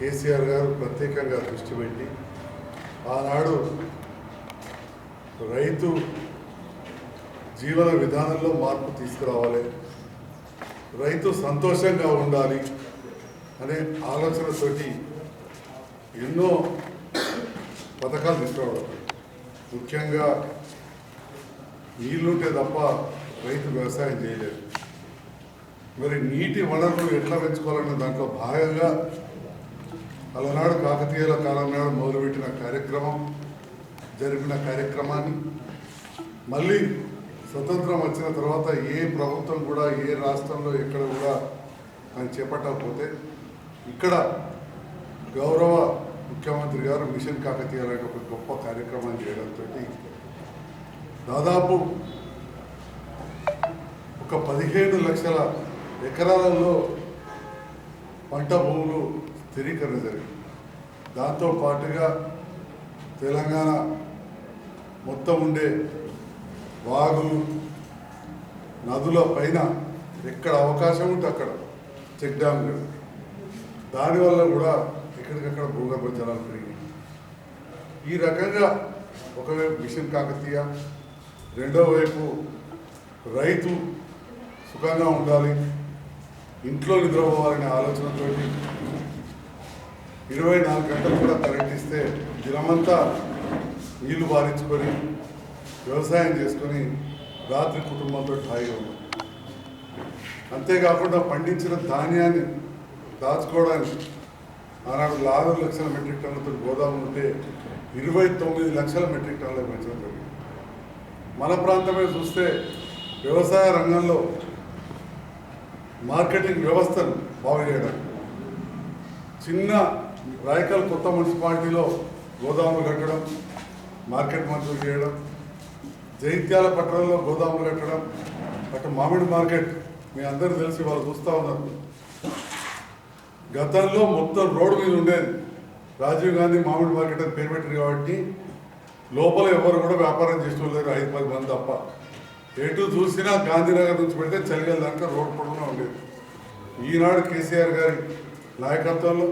కేసీఆర్ గారు ప్రత్యేకంగా దృష్టి పెట్టి ఆనాడు రైతు జీవన విధానంలో మార్పు తీసుకురావాలి రైతు సంతోషంగా ఉండాలి అనే ఆలోచనతోటి ఎన్నో పథకాలు తీసుకురావడం. ముఖ్యంగా నీళ్ళుంటే తప్ప రైతు వ్యవసాయం చేయలేదు. మరి నీటి వనరులు ఎట్లా పెంచుకోవాలనే దాంట్లో భాగంగా అలనాడు కాకతీయుల కాలం నాడు మొదలుపెట్టిన కార్యక్రమం జరిపిన కార్యక్రమాన్ని మళ్ళీ స్వతంత్రం వచ్చిన తర్వాత ఏ ప్రభుత్వం కూడా ఏ రాష్ట్రంలో ఎక్కడ కూడా అని చేపట్టకపోతే ఇక్కడ గౌరవ ముఖ్యమంత్రి గారు మిషన్ కాకతీయాల ఒక గొప్ప కార్యక్రమాన్ని చేయడంతో దాదాపు ఒక పదిహేను లక్షల ఎకరాలలో పంట భూములు స్థిరీకరణ జరిగింది దాంతో పాటుగా తెలంగాణ మొత్తం ఉండే వాగులు నదుల పైన ఎక్కడ అవకాశం ఉంటే అక్కడ చెక్ డ్యామ్లు దానివల్ల కూడా ఎక్కడికక్కడ భూగర్భ జలాలు పెరిగాయి. ఈ రకంగా ఒకవైపు మిషన్ కాకతీయ రెండో వైపు రైతు సుఖంగా ఉండాలి ఇంట్లో నిద్రపోవాలనే ఆలోచనతోటి ఇరవై నాలుగు గంటలు కూడా కరెంట్ ఇస్తే దినమంతా నీళ్ళు బారించుకొని వ్యవసాయం చేసుకొని రాత్రి కుటుంబంతో హాయిగా ఉంది అంతేకాకుండా పండించిన ధాన్యాన్ని దాచుకోవడానికి ఆనాడు ఆరు లక్షల మెట్రిక్ టన్నులతో గోదాము ఉంటే ఇరవై తొమ్మిది లక్షల మెట్రిక్ టన్నులకు పెంచడం జరిగింది. మన ప్రాంతమే చూస్తే వ్యవసాయ రంగంలో మార్కెటింగ్ వ్యవస్థను బాగు చేయడం చిన్న రాయకల్ కొత్త మున్సిపాలిటీలో గోదాములు కట్టడం మార్కెట్ మంజూరు చేయడం జైత్యాల పట్టణంలో గోదాములు కట్టడం అటు మామిడి మార్కెట్ మీ అందరూ తెలిసి వాళ్ళు చూస్తూ ఉన్నారు. గతంలో మొత్తం రోడ్డు మీద ఉండేది రాజీవ్ గాంధీ మామిడి మార్కెట్ అని పేరు పెట్టారు కాబట్టి లోపల ఎవరు కూడా వ్యాపారం చేసుకోలేరు ఐదు పది మంది తప్ప. ఎటు చూసినా గాంధీనగర్ నుంచి పెడితే చలిగల దాకా రోడ్డు పొడవునా ఉండేది. ఈనాడు కేసీఆర్ గారి నాయకత్వంలో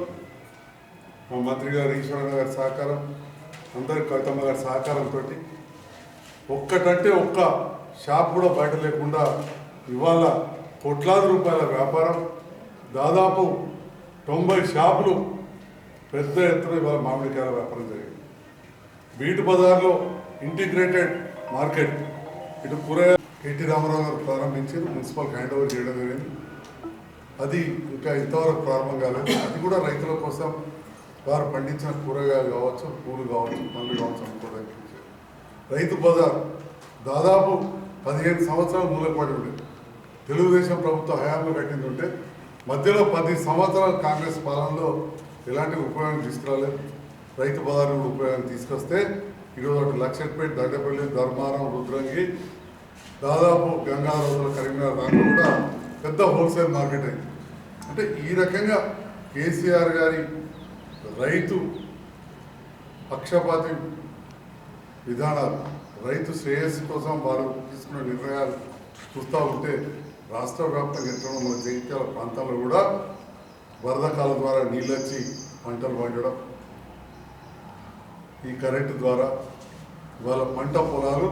మా మంత్రి గారు ఈశ్వరన్న గారి సహకారం అందరి కవితమ్మ గారి సహకారంతో ఒక్కటంటే ఒక్క షాప్ కూడా బయట లేకుండా ఇవాళ కోట్లాది రూపాయల వ్యాపారం దాదాపు తొంభై షాపులు పెద్ద ఎత్తున ఇవాళ మామిడికాయల వ్యాపారం జరిగింది. బీటు బజార్లో ఇంటిగ్రేటెడ్ మార్కెట్ ఇటు కూరగాయ ఎన్టీ రామారావు గారు ప్రారంభించారు మున్సిపల్ హ్యాండ్ ఓవర్ చేయడం జరిగింది. అది ఇంకా ఇంతవరకు ప్రారంభం కాలేదు. అది కూడా రైతుల కోసం వారు పండించిన కూరగాయలు కావచ్చు పూలు కావచ్చు పండ్లు కావచ్చు అమ్ముకోవడానికి రైతు బజార్ దాదాపు పదిహేను సంవత్సరాలు మూలపడి ఉండేది తెలుగుదేశం ప్రభుత్వ హయాంలో కట్టింది ఉంటే మధ్యలో పది సంవత్సరాల కాంగ్రెస్ పాలనలో ఎలాంటి ఉపయోగం తీసుకురాలేదు. రైతు బజార్ కూడా ఉపయోగం తీసుకొస్తే ఈరోజు అటు లక్షపేట దండపల్లి ధర్మారం రుద్రంగి దాదాపు గంగాధర కరీంనగర్ దాంట్లో కూడా పెద్ద హోల్సేల్ మార్కెట్ అయింది. అంటే ఈ రకంగా కేసీఆర్ గారి రైతు పక్షపాతి విధానాలు రైతు శ్రేయస్సు కోసం వారు తీసుకున్న నిర్ణయాలు చూస్తూ ఉంటే రాష్ట్ర వ్యాప్తంగా ఎక్కడ మన జగిత్యాల ప్రాంతాల్లో కూడా వరదకాల ద్వారా నీళ్ళు వచ్చి పంటలు పండడం ఈ కరెంటు ద్వారా ఇవాళ పంట పొలాలు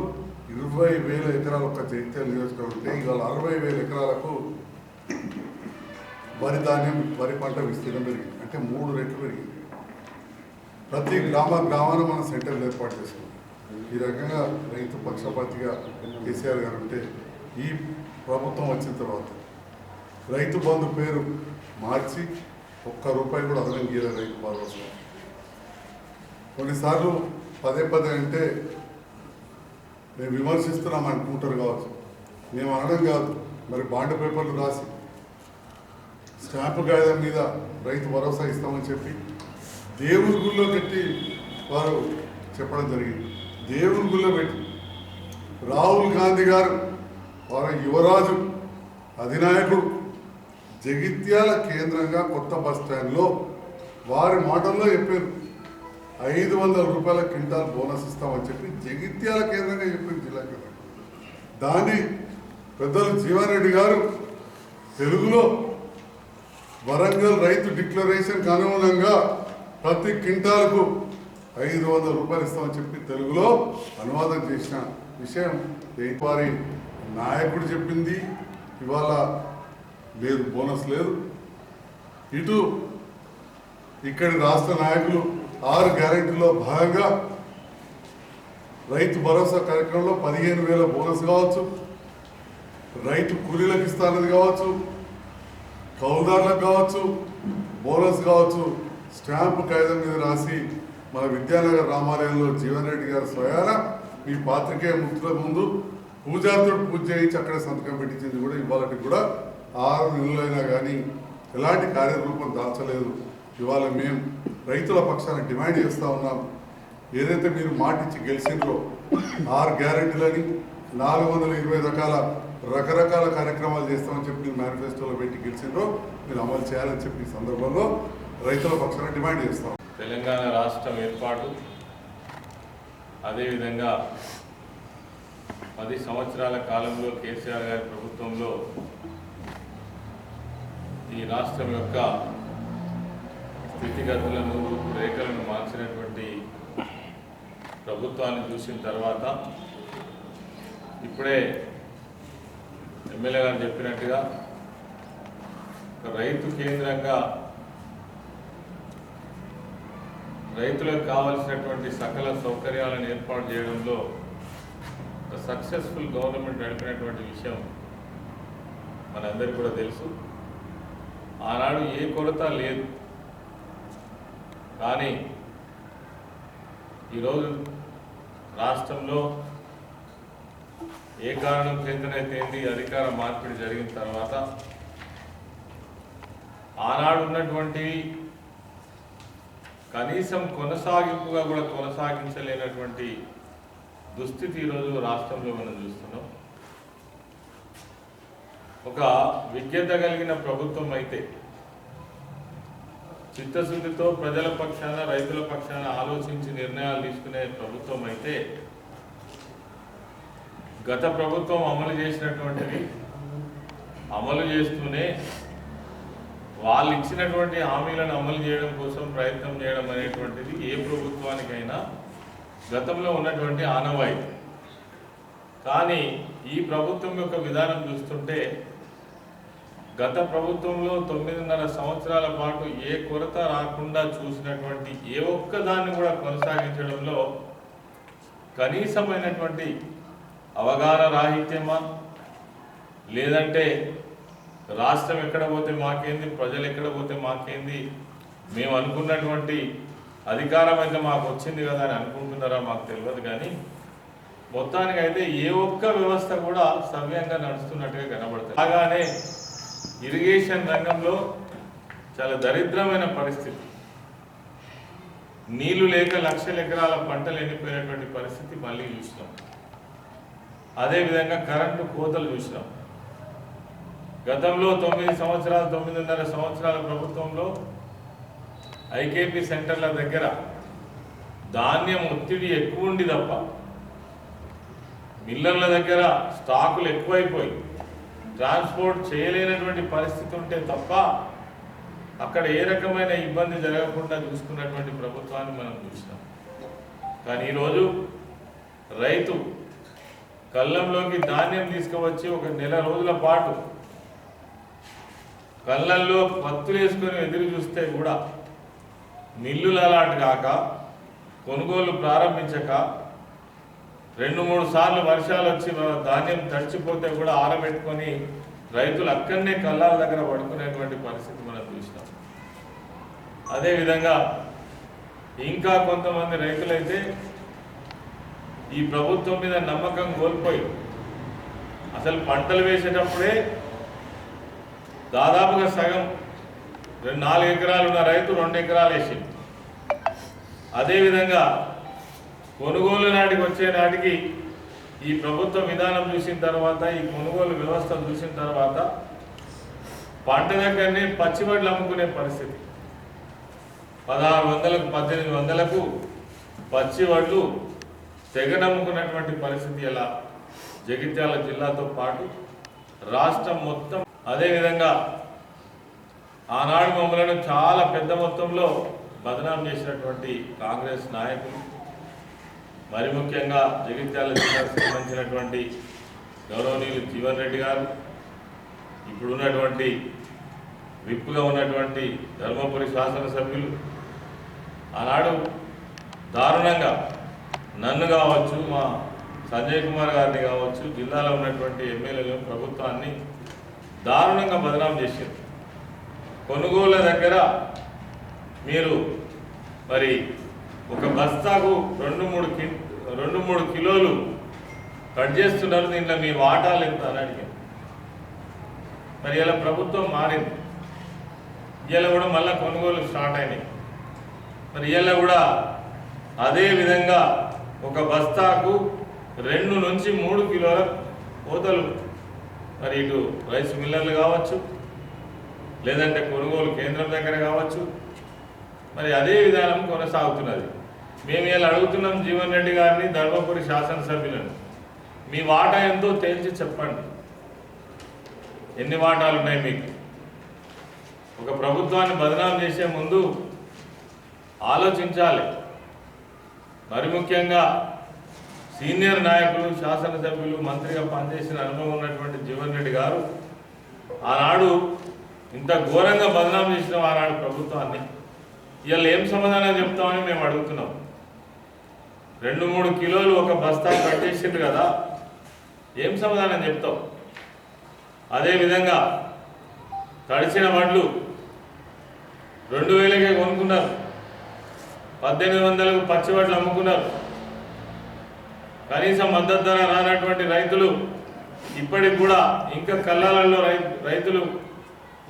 ఇరవై వేల ఎకరాల ఒక జగిత్యాల నియోజకవర్గం ఉంటే ఇవాళ అరవై వేల ఎకరాలకు వరి ధాన్యం వరి పంట విస్తీర్ణం పెరిగింది. అంటే మూడు రెట్లు పెరిగింది. ప్రతి గ్రామ గ్రామాన మనం సెంటర్లు ఏర్పాటు చేసుకున్నాం ఈ రకంగా రైతు పక్షపాతిగా కేసీఆర్ గారు ఉంటే ఈ ప్రభుత్వం వచ్చిన తర్వాత రైతు బంధు పేరు మార్చి ఒక్క రూపాయి కూడా అదనం గీయలేదు రైతు భరోసా. కొన్నిసార్లు పదే పదే అంటే మేము విమర్శిస్తున్నాం అనుకుంటారు కావచ్చు. మేము అనడం కాదు మరి బాండ్ పేపర్లు రాసి స్టాంపు కాగితం మీద రైతు భరోసా ఇస్తామని చెప్పి దేవుని గుళ్ళో పెట్టి వారు చెప్పడం జరిగింది. దేవుని గుళ్ళో పెట్టి. రాహుల్ గాంధీ గారు వారు యువరాజు అధినాయకుడు జగిత్యాల కేంద్రంగా కొత్త బస్ స్టాండ్లో వారి మాటల్లో చెప్పారు. ఐదు వందల రూపాయల క్వింటాల్ బోనస్ ఇస్తామని చెప్పి జగిత్యాల కేంద్రంగా చెప్పింది జిల్లా కేంద్రం. దాన్ని పెద్దలు జీవారెడ్డి గారు తెలుగులో వరంగల్ రైతు డిక్లరేషన్ అనుగుణంగా ప్రతి క్వింటాల్కు ఐదు వందల రూపాయలు ఇస్తామని చెప్పి తెలుగులో అనువాదం చేసిన విషయం వారి నాయకుడు చెప్పింది ఇవాళ లేదు బోనస్ లేదు. ఇటు ఇక్కడి రాష్ట్ర నాయకులు ఆరు గ్యారెంటీలో భాగంగా రైతు భరోసా కార్యక్రమంలో పదిహేను వేల బోనస్ కావచ్చు రైతు కూలీలకు ఇస్తానది కావచ్చు కౌలుదారులకు కావచ్చు బోనస్ కావచ్చు స్టాంపు కాగితం మీద రాసి మన విద్యానగర్ రామాలయంలో జీవన్ రెడ్డి గారు స్వయాన మీ పాత్రికేయ ముక్తుల ముందు పూజార్థుడు పూజ చేయించి అక్కడ సంతకం పెట్టించింది కూడా ఇవాళకి కూడా ఆరు నెలలైనా కానీ ఎలాంటి కార్యరూపం దాల్చలేదు. ఇవాళ మేము రైతుల పక్షాన డిమాండ్ చేస్తూ ఉన్నాం. ఏదైతే మీరు మాటిచ్చి గెలిచిండ్రో ఆరు గ్యారెంటీలని నాలుగు వందల ఇరవై రకాల రకరకాల కార్యక్రమాలు చేస్తామని చెప్పి మీరు మేనిఫెస్టోలో పెట్టి గెలిచిండ్రో మీరు అమలు చేయాలని చెప్పి ఈ సందర్భంలో రైతుల పక్షాన డిమాండ్ చేస్తాం. తెలంగాణ రాష్ట్రం ఏర్పాటు అదేవిధంగా పది సంవత్సరాల కాలంలో కేసీఆర్ గారి ప్రభుత్వంలో ఈ రాష్ట్రం యొక్క స్థితిగతులను రేఖలను మార్చినటువంటి ప్రభుత్వాన్ని చూసిన తర్వాత ఇప్పుడే ఎమ్మెల్యే గారు చెప్పినట్టుగా రైతు కేంద్రంగా రైతులకు కావలసినటువంటి సకల సౌకర్యాలను ఏర్పాటు చేయడంలో సక్సెస్ఫుల్ గవర్నమెంట్ నడిపినటువంటి విషయం మనందరికీ కూడా తెలుసు. ఆనాడు ఏ కొరత లేదు. కానీ ఈరోజు రాష్ట్రంలో ఏ కారణం చేతనైతే అధికార మార్పిడి జరిగిన తర్వాత ఆనాడు ఉన్నటువంటి కనీసం కొనసాగింపుగా కూడా కొనసాగించలేనటువంటి దుస్థితి ఈరోజు రాష్ట్రంలో మనం చూస్తున్నాం. ఒక విజ్ఞత కలిగిన ప్రభుత్వం అయితే చిత్తశుద్ధితో ప్రజల పక్షాన రైతుల పక్షాన ఆలోచించి నిర్ణయాలు తీసుకునే ప్రభుత్వం అయితే గత ప్రభుత్వం అమలు చేసినటువంటిది అమలు చేస్తూనే వాళ్ళు ఇచ్చినటువంటి హామీలను అమలు చేయడం కోసం ప్రయత్నం చేయడం అనేటువంటిది ఏ ప్రభుత్వానికైనా గతంలో ఉన్నటువంటి ఆనవాయితీ. కానీ ఈ ప్రభుత్వం యొక్క విధానం చూస్తుంటే గత ప్రభుత్వంలో తొమ్మిదిన్నర సంవత్సరాల పాటు ఏ కొరత రాకుండా చూసినటువంటి ఏ ఒక్క దాన్ని కూడా కొనసాగించడంలో కనీసమైనటువంటి అవగాహన రాహిత్యమా? లేదంటే రాష్ట్రం ఎక్కడ పోతే మాకేంది? ప్రజలు ఎక్కడ పోతే మాకేంది? మేము అనుకున్నటువంటి అధికారం అయితే మాకు వచ్చింది కదా అని అనుకుంటున్నారా మాకు తెలియదు కానీ మొత్తానికి అయితే ఏ ఒక్క వ్యవస్థ కూడా సవ్యంగా నడుస్తున్నట్టుగా కనబడుతుంది. అలాగానే ఇరిగేషన్ రంగంలో చాలా దరిద్రమైన పరిస్థితి. నీళ్ళు లేక లక్షల ఎకరాల పంటలు ఎండిపోయినటువంటి పరిస్థితి మళ్ళీ చూసినాం. అదేవిధంగా కరెంటు కోతలు చూసినాం. గతంలో తొమ్మిది సంవత్సరాలు తొమ్మిదిన్నర సంవత్సరాల ప్రభుత్వంలో ఐకేపీ సెంటర్ల దగ్గర ధాన్యం ఒత్తిడి ఎక్కువ ఉండి తప్ప మిల్లర్ల దగ్గర స్టాకులు ఎక్కువైపోయి ట్రాన్స్పోర్ట్ చేయలేనటువంటి పరిస్థితి ఉంటే తప్ప అక్కడ ఏ రకమైన ఇబ్బంది జరగకుండా చూసుకున్నటువంటి ప్రభుత్వాన్ని మనం చూసినాం. కానీ ఈరోజు రైతు కళ్ళంలోకి ధాన్యం తీసుకువచ్చి ఒక నెల రోజుల పాటు కళ్ళల్లో పత్తులు వేసుకొని ఎదురు చూస్తే కూడా మిల్లులు అలాంటి కాక కొనుగోలు ప్రారంభించక రెండు మూడు సార్లు వర్షాలు వచ్చి మన ధాన్యం తడిచిపోతే కూడా ఆరబెట్టుకొని రైతులు అక్కడనే కళ్ళాల దగ్గర పడుకునేటువంటి పరిస్థితి మనం చూసినాం. అదేవిధంగా ఇంకా కొంతమంది రైతులైతే ఈ ప్రభుత్వం మీద నమ్మకం కోల్పోయి అసలు పంటలు వేసేటప్పుడే దాదాపుగా సగం రెండు నాలుగు ఎకరాలు ఉన్న రైతు రెండు ఎకరాలు వేసింది అదేవిధంగా కొనుగోలు నాటికి వచ్చే నాటికి ఈ ప్రభుత్వ విధానం చూసిన తర్వాత ఈ కొనుగోలు వ్యవస్థ చూసిన తర్వాత పంట దగ్గరనే పచ్చి వడ్లు అమ్ముకునే పరిస్థితి. పదహారు వందలకు పద్దెనిమిది వందలకు పచ్చి వడ్లు తెగనమ్ముకున్నటువంటి పరిస్థితి ఎలా? జగిత్యాల జిల్లాతో పాటు రాష్ట్రం మొత్తం అదేవిధంగా ఆనాడు మమ్మలను చాలా పెద్ద మొత్తంలో బదనాం చేసినటువంటి కాంగ్రెస్ నాయకులు మరి ముఖ్యంగా జగిత్యాల జిల్లాకు సంబంధించినటువంటి గౌరవనీయులు జీవన్ రెడ్డి గారు ఇప్పుడున్నటువంటి విప్పుగా ఉన్నటువంటి ధర్మపురి శాసనసభ్యులు. ఆనాడు దారుణంగా నన్ను కావచ్చు మా సంజయ్ కుమార్ గారిని కావచ్చు జిల్లాలో ఉన్నటువంటి ఎమ్మెల్యేలు ప్రభుత్వాన్ని దారుణంగా బదనాం చేసింది కొనుగోలు దగ్గర మీరు మరి ఒక బస్తాకు రెండు మూడు కి రెండు మూడు కిలోలు కట్ చేస్తున్నారు దీంట్లో మీ వాటాలు ఎంత అని అడిగారు. మరి ఇలా ప్రభుత్వం మారింది. ఇలా కూడా మళ్ళీ కొనుగోలు స్టార్ట్ అయినాయి. మరి ఇలా కూడా అదే విధంగా ఒక బస్తాకు రెండు నుంచి మూడు కిలోల కోతలు మరి ఇటు రైస్ మిల్లర్లు కావచ్చు లేదంటే కొనుగోలు కేంద్రం దగ్గర కావచ్చు మరి అదే విధానం కొనసాగుతున్నది. మేము ఇలా అడుగుతున్నాం జీవన్ రెడ్డి గారిని ధర్మపురి శాసనసభ్యులను. మీ వాటా ఎంతో తేల్చి చెప్పండి. ఎన్ని వాటాలు ఉన్నాయి మీకు? ఒక ప్రభుత్వాన్ని బదనాం చేసే ముందు ఆలోచించాలి. మరి ముఖ్యంగా సీనియర్ నాయకులు శాసనసభ్యులు మంత్రిగా పనిచేసిన అనుభవం ఉన్నటువంటి జీవన్ రెడ్డి గారు ఆనాడు ఇంత ఘోరంగా బదనాం చేసిన ఆనాడు ప్రభుత్వాన్ని ఇవాళ ఏం సమాధానం చెప్తామని మేము అడుగుతున్నాం. రెండు మూడు కిలోలు ఒక బస్తా కట్టేసిండ్రు కదా ఏం సమాధానం చెప్తాం? అదేవిధంగా తడిసిన వడ్లు రెండు వేలకే కొనుక్కున్నారు పద్దెనిమిది వందలకు పచ్చి వడ్లు అమ్ముకున్నారు. కనీసం మద్దతు ధర రానటువంటి రైతులు ఇప్పటికి కూడా ఇంకా కళ్ళాలలో రై రైతులు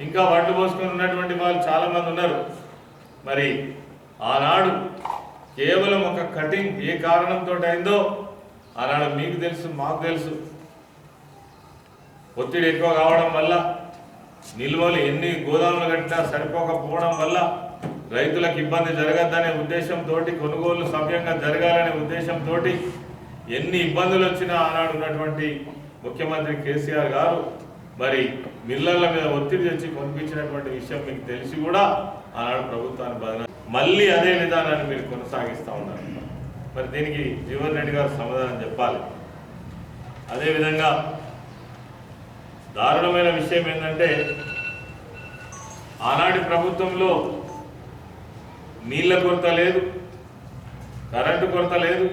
ఇంకా వడ్లు పోసుకొని ఉన్నటువంటి వాళ్ళు చాలామంది ఉన్నారు. మరి ఆనాడు కేవలం ఒక కటింగ్ ఏ కారణంతో అయిందో ఆనాడు మీకు తెలుసు మాకు తెలుసు. ఒత్తిడి ఎక్కువ కావడం వల్ల నిల్వలు ఎన్ని గోదాములు కట్టినా సరిపోకపోవడం వల్ల రైతులకు ఇబ్బంది జరగద్దనే ఉద్దేశంతో కొనుగోలు సవ్యంగా జరగాలనే ఉద్దేశంతో ఎన్ని ఇబ్బందులు వచ్చినా ఆనాడు ఉన్నటువంటి ముఖ్యమంత్రి కేసీఆర్ గారు మరి మిల్లర్ల మీద ఒత్తిడి తెచ్చి కొనిపించినటువంటి విషయం మీకు తెలిసి కూడా ఆనాడు ప్రభుత్వాన్ని బదనా మళ్ళీ అదే విధానాన్ని మీరు కొనసాగిస్తూ ఉన్నారు. మరి దీనికి జీవన్ రెడ్డి గారు సమాధానం చెప్పాలి. అదేవిధంగా దారుణమైన విషయం ఏంటంటే ఆనాటి ప్రభుత్వంలో నీళ్ళ కొరత లేదు కరెంటు కొరత లేదు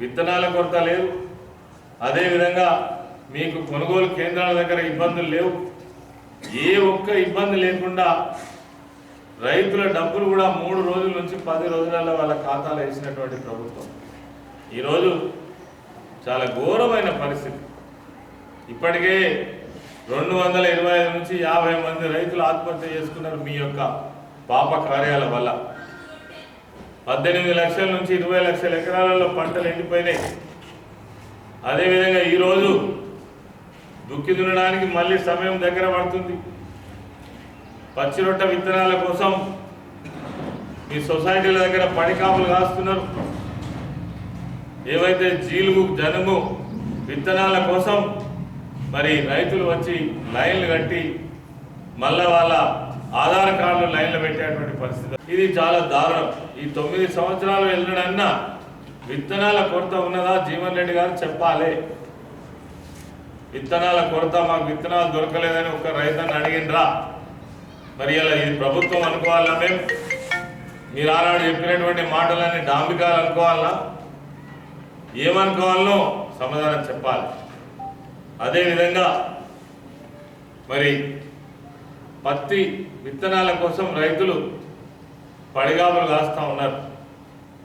విత్తనాల కొరత లేదు. అదేవిధంగా మీకు కొనుగోలు కేంద్రాల దగ్గర ఇబ్బందులు లేవు. ఏ ఒక్క ఇబ్బంది లేకుండా రైతుల డబ్బులు కూడా మూడు రోజుల నుంచి పది రోజులలో వాళ్ళ ఖాతాలో వేసినటువంటి ప్రభుత్వం. ఈరోజు చాలా ఘోరమైన పరిస్థితి. ఇప్పటికే రెండు వందల ఇరవై ఐదు నుంచి యాభై మంది రైతులు ఆత్మహత్య చేసుకున్నారు మీ యొక్క పాప కార్యాల వల్ల. పద్దెనిమిది లక్షల నుంచి ఇరవై లక్షల ఎకరాలలో పంటలు ఎండిపోయినాయి. అదేవిధంగా ఈరోజు దుక్కి దున్నడానికి మళ్ళీ సమయం దగ్గర పడుతుంది. పచ్చి రొట్ట విత్తనాల కోసం మీ సొసైటీల దగ్గర పడికాపులు కాస్తున్నారు. ఏవైతే జీలుగు జనుము విత్తనాల కోసం మరి రైతులు వచ్చి లైన్లు కట్టి మళ్ళా వాళ్ళ ఆధార్ కార్డులు లైన్లు పెట్టేటువంటి పరిస్థితి. ఇది చాలా దారుణం. ఈ తొమ్మిది సంవత్సరాలు వెళ్ళడన్నా విత్తనాల కొరత ఉన్నదా జీవన్ రెడ్డి గారు చెప్పాలి. విత్తనాల కొరత మాకు విత్తనాలు దొరకలేదని ఒక రైతన్న అడిగినరా మరి ఇలా ఇది ప్రభుత్వం అనుకోవాలా మేము? మీరు ఆనాడు చెప్పినటువంటి మాటలన్నీ డాంబికాలు అనుకోవాలా? ఏమనుకోవాలనో సమాధానం చెప్పాలి. అదేవిధంగా మరి పత్తి విత్తనాల కోసం రైతులు పడిగాపులు కాస్తూ ఉన్నారు.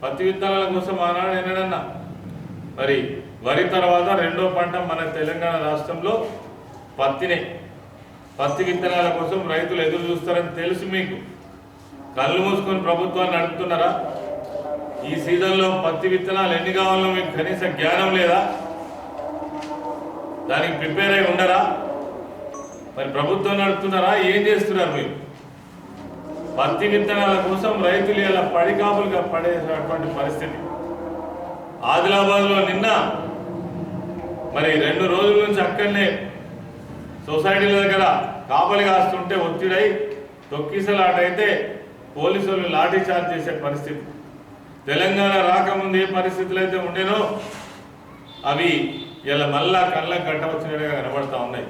పత్తి విత్తనాల కోసం ఆనాడు ఎన్నడన్నా? మరి వరి తర్వాత రెండో పంట మన తెలంగాణ రాష్ట్రంలో పత్తినే. పత్తి విత్తనాల కోసం రైతులు ఎదురు చూస్తారని తెలుసు మీకు. కళ్ళు మూసుకొని ప్రభుత్వాన్ని నడుపుతున్నారా? ఈ సీజన్లో పత్తి విత్తనాలు ఎన్ని కావాలో మీకు కనీస జ్ఞానం లేదా? దానికి ప్రిపేర్ అయి ఉండరా? మరి ప్రభుత్వం నడుపుతున్నారా? ఏం చేస్తున్నారు మీరు? పత్తి విత్తనాల కోసం రైతులు ఇలా పడికాపులుగా పడేసినటువంటి పరిస్థితి. ఆదిలాబాద్లో నిన్న మరి రెండు రోజుల నుంచి అక్కడనే సొసైటీల దగ్గర కాపలి కాస్తుంటే ఒత్తిడై తొక్కిసలాటైతే పోలీసులు లాఠీ చార్జ్ చేసే పరిస్థితి. తెలంగాణ రాకముందు ఏ పరిస్థితులు అయితే ఉండేనో అవి ఇలా మళ్ళా కళ్ళ గంట వచ్చినట్టుగా కనబడతా ఉన్నాయి.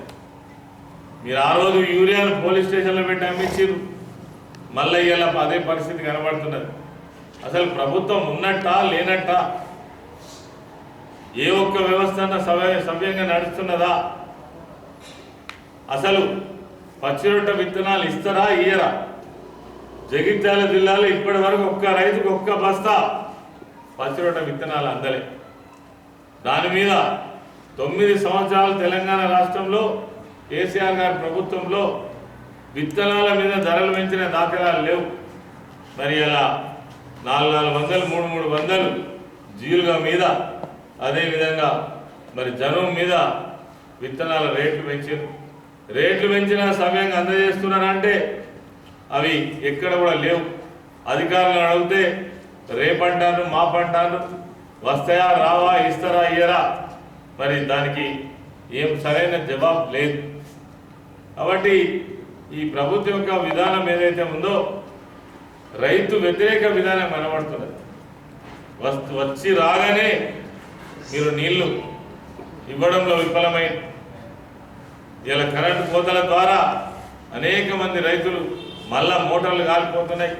మీరు ఆ రోజు యూరియాను పోలీస్ స్టేషన్లో పెట్టి అమ్మించారు మళ్ళీ ఇలా అదే పరిస్థితి కనబడుతున్నది. అసలు ప్రభుత్వం ఉన్నట్టా లేనట్టా? ఏ ఒక్క వ్యవస్థ సవ్యంగా నడుస్తున్నదా? అసలు పచ్చిరొట్ట విత్తనాలు ఇస్తారా ఇయ్యరా? జగిత్యాల జిల్లాలో ఇప్పటి వరకు ఒక్క రైతుకు ఒక్క బస్తా పచ్చిరొట్ట విత్తనాలు అందలే. దాని మీద తొమ్మిది సంవత్సరాలు తెలంగాణ రాష్ట్రంలో కేసీఆర్ గారి ప్రభుత్వంలో విత్తనాల మీద ధరలు పెంచిన దాఖలాలు లేవు. మరి అలా నాలుగు నాలుగు వందలు మూడు మూడు వందలు జీలుగా మీద అదేవిధంగా మరి జనం మీద విత్తనాల రేట్లు పెంచారు. రేట్లు పెంచిన సమయంగా అందజేస్తున్నారంటే అవి ఎక్కడ కూడా లేవు. అధికారులను అడిగితే రేపంటారు మాపంటారు వస్తాయా రావా ఇస్తారా ఇయ్యరా? మరి దానికి ఏం సరైన జవాబు లేదు. కాబట్టి ఈ ప్రభుత్వం యొక్క విధానం ఏదైతే ఉందో రైతు వ్యతిరేక విధానం కనబడుతున్నది. వస్తు వచ్చి రాగానే మీరు నీళ్ళు ఇవ్వడంలో విఫలమై ఇలా కరెంటు కోతల ద్వారా అనేక మంది రైతులు మళ్ళా మోటార్లు కాలిపోతున్నాయి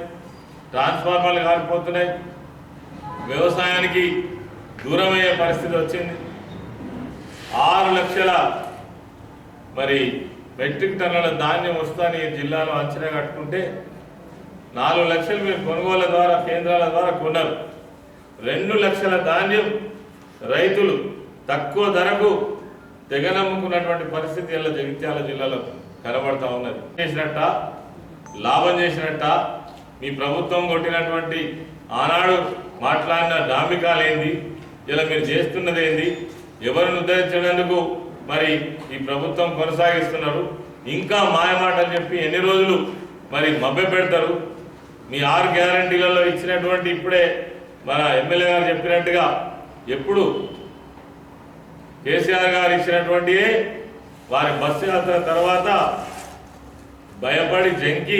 ట్రాన్స్ఫార్మర్లు కాలిపోతున్నాయి. వ్యవసాయానికి దూరమయ్యే పరిస్థితి వచ్చింది. ఆరు లక్షల మరి మెట్రిక్ టన్నుల ధాన్యం వస్తాని ఈ జిల్లాలో అంచనా కట్టుకుంటే నాలుగు లక్షలు మీరు కొనుగోలు ద్వారా కేంద్రాల ద్వారా కొన్నారు. రెండు లక్షల ధాన్యం రైతులు తక్కువ ధరకు తెగనమ్ముకున్నటువంటి పరిస్థితి ఇలా జగిత్యాల జిల్లాలో కనబడతా ఉన్నది. చేసినట్ట? లాభం చేసినట్ట? మీ ప్రభుత్వం కొట్టినటువంటి ఆనాడు మాట్లాడిన డాంబికాలేంది ఇలా మీరు చేస్తున్నది ఏంది? ఎవరిని ఉద్ధరించడానికి మరి ఈ ప్రభుత్వం కొనసాగిస్తున్నారు? ఇంకా మాయమాటలు చెప్పి ఎన్ని రోజులు మరి మభ్య పెడతారు? మీ ఆరు గ్యారంటీలలో ఇచ్చినటువంటి ఇప్పుడే మన ఎమ్మెల్యే గారు చెప్పినట్టుగా ఎప్పుడు కేసీఆర్ గారు ఇచ్చినటువంటి వారి బస్సు యాత్ర తర్వాత భయపడి జంకి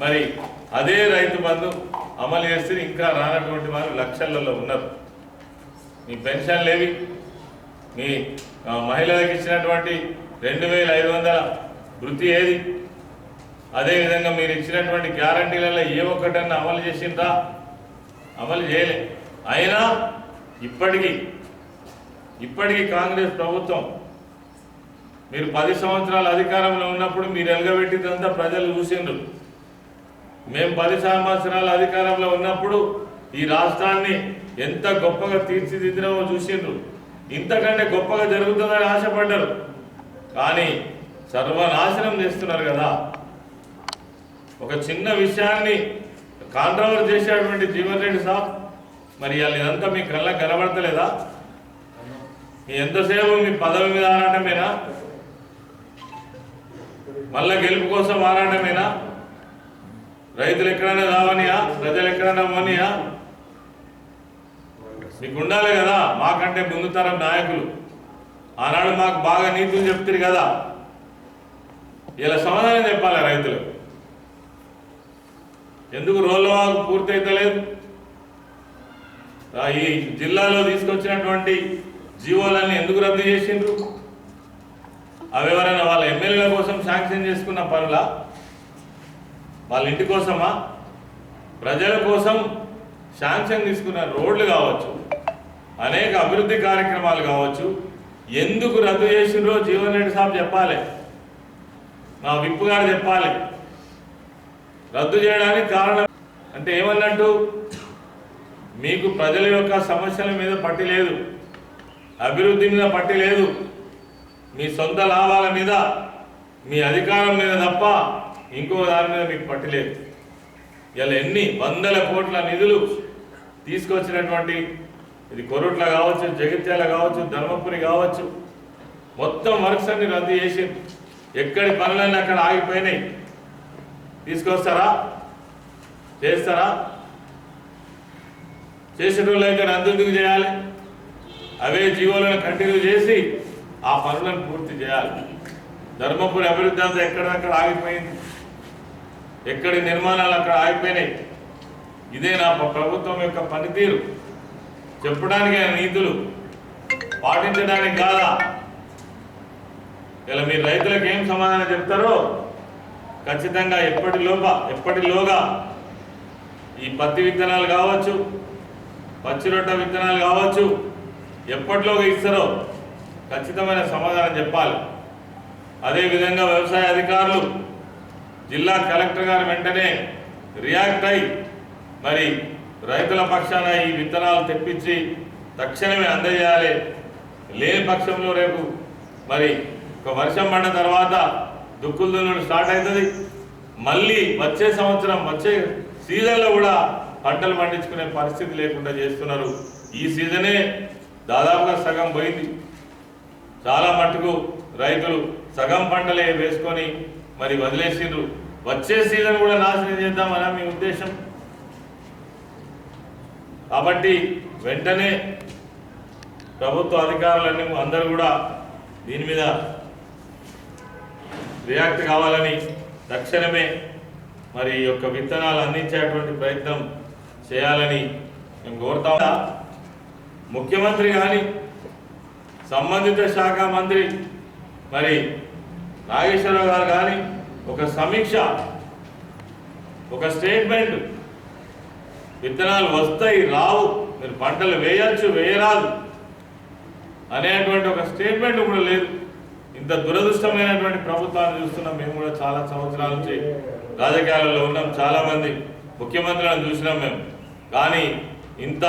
మరి అదే రైతు బంధు అమలు చేస్తే ఇంకా రానటువంటి వారు లక్షలలో ఉన్నారు. మీ పెన్షన్లు ఏవి మీ మహిళలకు ఇచ్చినటువంటి రెండు వేల ఐదు వందల వృత్తి ఏది? అదేవిధంగా మీరు ఇచ్చినటువంటి గ్యారంటీలలో ఏ ఒక్కటన్నా అమలు చేసిండ్రా? అమలు చేయలే. అయినా ఇప్పటికీ ఇప్పటికీ కాంగ్రెస్ ప్రభుత్వం మీరు పది సంవత్సరాల అధికారంలో ఉన్నప్పుడు మీరు ఎలగబెట్టిందంతా ప్రజలు చూసిండ్రు. మేము పది సంవత్సరాల అధికారంలో ఉన్నప్పుడు ఈ రాష్ట్రాన్ని ఎంత గొప్పగా తీర్చిదిద్దినామో చూసిండ్రు. ఇంతకంటే గొప్పగా జరుగుతుందని ఆశపడ్డారు. కానీ సర్వనాశనం చేస్తున్నారు కదా. ఒక చిన్న విషయాన్ని కాంట్రవర్ చేసేటువంటి జీవన్ రెడ్డి సాబ్ మరి వాళ్ళు ఇదంతా మీ కళ్ళ కనబడతలేదా? మీ ఎంతసేపు మీ పదవి మీద ఆరాటమేనా? మళ్ళా గెలుపు కోసం ఆరాటమేనా? రైతులు ఎక్కడైనా రావనియా? ప్రజలు ఎక్కడైనా అవ్వనియా మీకు ఉండాలి కదా మాకంటే ముందు తరం నాయకులు. ఆనాడు మాకు బాగా నీతులు చెప్తారు కదా. ఇలా సమాధానం చెప్పాలి రైతులు ఎందుకు రోళ్ళవాగు పూర్తి పూర్తయితలేదు? ఈ జిల్లాలో తీసుకొచ్చినటువంటి జీవోలన్నీ ఎందుకు రద్దు చేసిండ్రు? అవి ఎవరైనా వాళ్ళ ఎమ్మెల్యేల కోసం శాంక్షన్ చేసుకున్న పనులా? వాళ్ళ ఇంటి కోసమా? ప్రజల కోసం శాంక్షన్ తీసుకున్న రోడ్లు కావచ్చు అనేక అభివృద్ధి కార్యక్రమాలు కావచ్చు ఎందుకు రద్దు చేసిండ్రో జీవన్ రెడ్డి సాబ్ చెప్పాలి. మా విప్పు గారు చెప్పాలి. రద్దు చేయడానికి కారణం అంటే ఏమన్నట్టు మీకు ప్రజల యొక్క సమస్యల మీద పట్టి లేదు అభివృద్ధి మీద పట్టి లేదు మీ సొంత లాభాల మీద మీ అధికారం మీద తప్ప ఇంకో దాని మీద మీకు పట్టి లేదు. ఇలా ఎన్ని వందల కోట్ల నిధులు తీసుకొచ్చినటువంటి ఇది కొరుట్ల కావచ్చు జగిత్యాల కావచ్చు ధర్మపురి కావచ్చు మొత్తం వర్క్స్ అన్ని రద్దు చేసి ఎక్కడి పనులన్నీ అక్కడ ఆగిపోయినాయి. తీసుకొస్తారా? చేస్తారా? చేసేటోళ్ళు అయితే రద్దుకు చేయాలి? అవే జీవోలను కంటిన్యూ చేసి ఆ పనులను పూర్తి చేయాలి. ధర్మపురి అభివృద్ధి అంతా ఎక్కడక్కడ ఆగిపోయింది. ఎక్కడి నిర్మాణాలు అక్కడ ఆగిపోయినాయి. ఇదే నా ప్రభుత్వం యొక్క పనితీరు. చెప్పడానికి ఆయన నీతులు. పాటించడానికి కాదా? ఇలా మీరు రైతులకు ఏం సమాధానం చెప్తారో ఖచ్చితంగా ఎప్పటిలోగా ఎప్పటిలోగా ఈ పత్తి విత్తనాలు కావచ్చు పచ్చిరొట్ట విత్తనాలు కావచ్చు ఎప్పటిలోగా ఇస్తారో ఖచ్చితమైన సమాధానం చెప్పాలి. అదేవిధంగా వ్యవసాయ అధికారులు జిల్లా కలెక్టర్ గారు వెంటనే రియాక్ట్ అయి మరి రైతుల పక్షాన ఈ విత్తనాలు తెప్పించి తక్షణమే అందజేయాలి. లేని పక్షంలో రేపు మరి ఒక వర్షం పడిన తర్వాత దుక్కులు దున్నుడు స్టార్ట్ అవుతుంది. మళ్ళీ వచ్చే సంవత్సరం వచ్చే సీజన్లో కూడా పంటలు పండించుకునే పరిస్థితి లేకుండా చేస్తున్నారు. ఈ సీజనే దాదాపుగా సగం పోయింది. చాలా మట్టుకు రైతులు సగం పంటలే వేసుకొని మరి వదిలేసిండ్రు. వచ్చే సీజన్ కూడా నాశనం చేద్దామని మీ ఉద్దేశం? కాబట్టి వెంటనే ప్రభుత్వ అధికారులన్నీ అందరూ కూడా దీని మీద రియాక్ట్ కావాలని తక్షణమే మరి ఈ యొక్క విత్తనాలు అందించేటువంటి ప్రయత్నం చేయాలని మేము కోరుతా ముఖ్యమంత్రి కానీ సంబంధిత శాఖ మంత్రి మరి నాగేశ్వరరావు గారు కానీ ఒక సమీక్ష ఒక స్టేట్మెంట్ విత్తనాలు వస్తాయి రావు. మీరు పంటలు వేయచ్చు వేయరాదు. అనేటువంటి ఒక స్టేట్మెంట్ కూడా లేదు. ఇంత దురదృష్టమైనటువంటి ప్రభుత్వాన్ని చూస్తున్నాం. మేము కూడా చాలా సంవత్సరాల నుంచి రాజకీయాలలో ఉన్నాం. చాలామంది ముఖ్యమంత్రులను చూసినాం మేము. కానీ ఇంత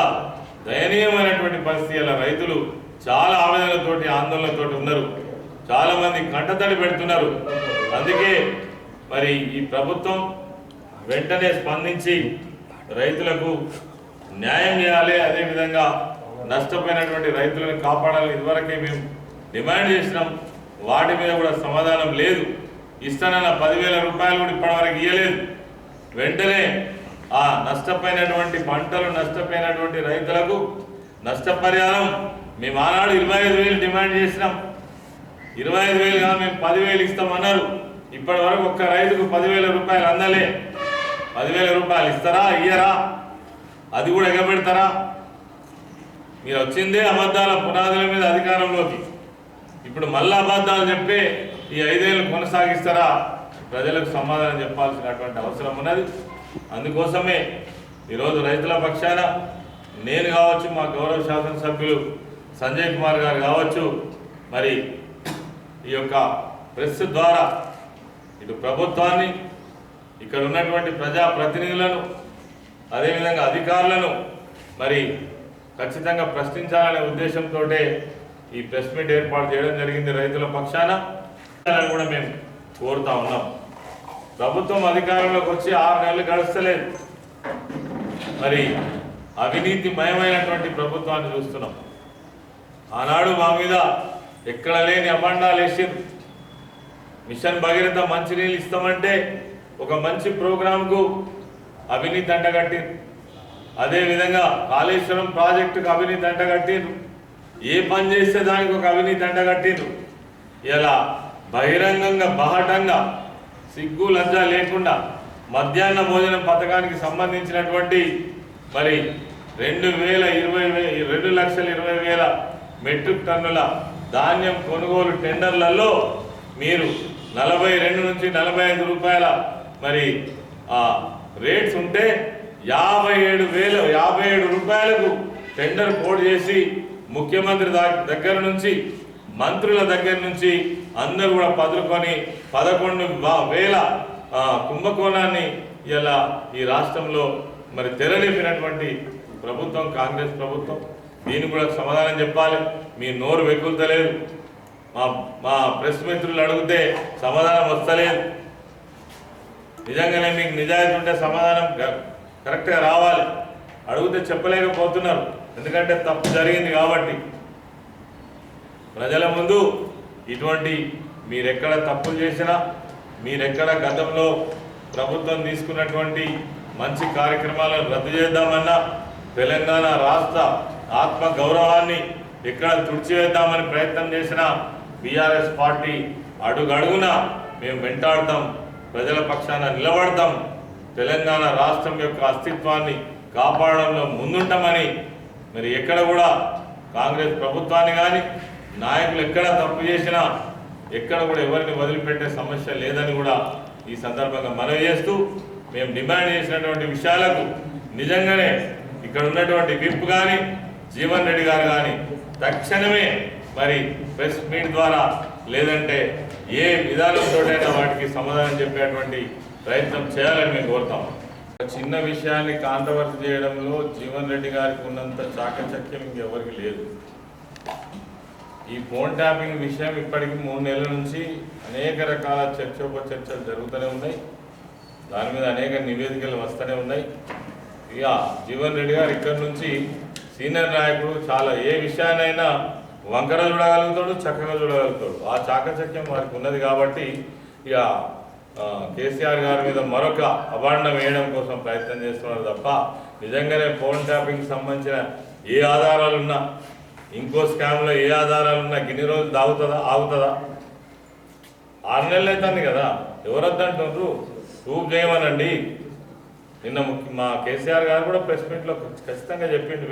దయనీయమైనటువంటి పరిస్థితి అలా రైతులు చాలా ఆవేదనలతోటి ఆందోళనతోటి ఉన్నారు. చాలామంది కంటతడి పెడుతున్నారు. అందుకే మరి ఈ ప్రభుత్వం వెంటనే స్పందించి రైతులకు న్యాయం చేయాలి అదేవిధంగా నష్టపోయినటువంటి రైతులను కాపాడాలని ఇదివరకే మేము డిమాండ్ చేసినాం. వాటి మీద కూడా సమాధానం లేదు. ఇస్తానన్న పదివేల రూపాయలు కూడా ఇప్పటివరకు ఇవ్వలేదు వెంటనే ఆ నష్టపోయినటువంటి పంటలు నష్టపోయినటువంటి రైతులకు నష్టపరిహారం మేము ఆనాడు ఇరవై ఐదు వేలు డిమాండ్ చేసినాం. ఇరవై ఐదు వేలు కాదు మేము పదివేలు ఇస్తామన్నారు. ఇప్పటి వరకు ఒక్క రైతుకు పదివేల రూపాయలు అందలే. పదివేల రూపాయలు ఇస్తారా ఇయ్యరా? అది కూడా ఎగబెడతారా? మీరు వచ్చిందే అబద్ధాల పునాదుల మీద అధికారంలోకి. ఇప్పుడు మళ్ళా అబద్ధాలు చెప్పి ఈ ఐదేళ్ళు కొనసాగిస్తారా? ప్రజలకు సమాధానం చెప్పాల్సినటువంటి అవసరం ఉన్నది. అందుకోసమే ఈరోజు రైతుల పక్షాన నేను కావచ్చు మా గౌరవ శాసనసభ్యులు సంజయ్ కుమార్ గారు కావచ్చు మరి ఈ యొక్క ప్రెస్ ద్వారా ఇటు ప్రభుత్వాన్ని ఇక్కడ ఉన్నటువంటి ప్రజా ప్రతినిధులను అదేవిధంగా అధికారులను మరి ఖచ్చితంగా ప్రశ్నించాలనే ఉద్దేశంతో ఈ ప్రెస్ మీట్ ఏర్పాటు చేయడం జరిగింది రైతుల పక్షాన. కూడా మేము కోరుతా ఉన్నాం. ప్రభుత్వం అధికారంలోకి వచ్చి ఆరు నెలలు గడుస్తలేదు. మరి అవినీతి మయమైనటువంటి ప్రభుత్వాన్ని చూస్తున్నాం. ఆనాడు మా మీద ఎక్కడ లేని అబండాలు వేసింది మిషన్ భగీరథ మంచినీళ్ళు ఇస్తామంటే ఒక మంచి ప్రోగ్రాంకు అవినీతి అంటగట్టింది అదేవిధంగా కాళేశ్వరం ప్రాజెక్టుకు అవినీతి అంటగట్టిండ్రు ఏ పని చేస్తే దానికి ఒక అవినీతి అంటగట్టిండ్రు ఇలా బహిరంగంగా బహటంగా సిగ్గు లజ్జ లేకుండా మధ్యాహ్న భోజనం పథకానికి సంబంధించినటువంటి మరి రెండు వేల ఇరవై వే- రెండు లక్షల ఇరవై వేల మెట్రిక్ టన్నుల ధాన్యం కొనుగోలు టెండర్లలో మీరు నలభై రెండు నుంచి నలభై ఐదు రూపాయల మరి ఆ రేట్స్ ఉంటే యాభై ఏడు వేల యాభై ఏడు రూపాయలకు టెండర్ పోటీ చేసి ముఖ్యమంత్రి దా- దగ్గర నుంచి మంత్రుల దగ్గర నుంచి అందరూ కూడా పదులుకొని పదకొండు వేల ఆ, కుంభకోణాన్ని ఇలా ఈ రాష్ట్రంలో మరి తెరలేపినటువంటి ప్రభుత్వం కాంగ్రెస్ ప్రభుత్వం. దీన్ని కూడా సమాధానం చెప్పాలి. మీ నోరు వెకులుతలేదు. మా మా ప్రెస్ మిత్రులు అడిగితే సమాధానం వస్తలేదు. నిజంగానే మీకు నిజాయితీ ఉంటే సమాధానం కరెక్ట్గా రావాలి. అడిగితే చెప్పలేకపోతున్నారు. ఎందుకంటే తప్పు జరిగింది కాబట్టి. ప్రజల ముందు ఇటువంటి మీరెక్కడ తప్పులు చేసినా మీరెక్కడ గతంలో ప్రభుత్వం తీసుకున్నటువంటి మంచి కార్యక్రమాలను రద్దు చేద్దామన్నా తెలంగాణ రాష్ట్ర ఆత్మ గౌరవాన్ని ఎక్కడ తుడిచివేద్దామని ప్రయత్నం చేసిన బీఆర్ఎస్ పార్టీ అడుగడుగున మేము వెంటాడతాం. ప్రజల పక్షాన నిలబడతాం. తెలంగాణ రాష్ట్రం యొక్క అస్తిత్వాన్ని కాపాడడంలో ముందుంటామని మరి ఎక్కడ కూడా కాంగ్రెస్ ప్రభుత్వాన్ని కానీ నాయకులు ఎక్కడ తప్పు చేసినా ఎక్కడ కూడా ఎవరిని వదిలిపెట్టే సమస్య లేదని కూడా ఈ సందర్భంగా మనవి చేస్తూ మేము డిమాండ్ చేసినటువంటి విషయాలకు నిజంగానే ఇక్కడ ఉన్నటువంటి విప్ కానీ జీవన్ రెడ్డి గారు కానీ తక్షణమే మరి ప్రెస్ మీట్ ద్వారా లేదంటే ఏ విధానంతోటైనా వాటికి సమాధానం చెప్పేటువంటి ప్రయత్నం చేయాలని మేము కోరుతాం. చిన్న విషయాన్ని కాంట్రవర్సీ చేయడంలో జీవన్ రెడ్డి గారికి ఉన్నంత చాకచక్యం ఇంకెవరికి లేదు. ఈ ఫోన్ ట్యాపింగ్ విషయం ఇప్పటికి మూడు నెలల నుంచి అనేక రకాల చర్చోపచర్చలు జరుగుతూనే ఉన్నాయి. దాని మీద అనేక నివేదికలు వస్తూనే ఉన్నాయి. ఇక జీవన్ రెడ్డి గారు ఇక్కడి నుంచి సీనియర్ నాయకుడు చాలా ఏ విషయాన్నైనా వంకర చూడగలుగుతాడు చక్కగా చూడగలుగుతాడు ఆ చాకచక్యం వారికి ఉన్నది కాబట్టి ఇక కేసీఆర్ గారి మీద మరొక అభాండం వేయడం కోసం ప్రయత్నం చేస్తున్నారు తప్ప నిజంగానే ఫోన్ ట్యాపింగ్కి సంబంధించిన ఏ ఆధారాలున్నా ఇంకో స్కామ్లో ఏ ఆధారాలున్నా గిన్ని రోజులు దాగుతుందా ఆగుతుందా? ఆరు నెలలు అవుతుంది కదా ఎవరు ప్రూఫ్ చేయమనండి. నిన్న ముఖ్య- మా కేసీఆర్ గారు కూడా ప్రెస్ మీట్లో ఖచ్చితంగా చెప్పిండు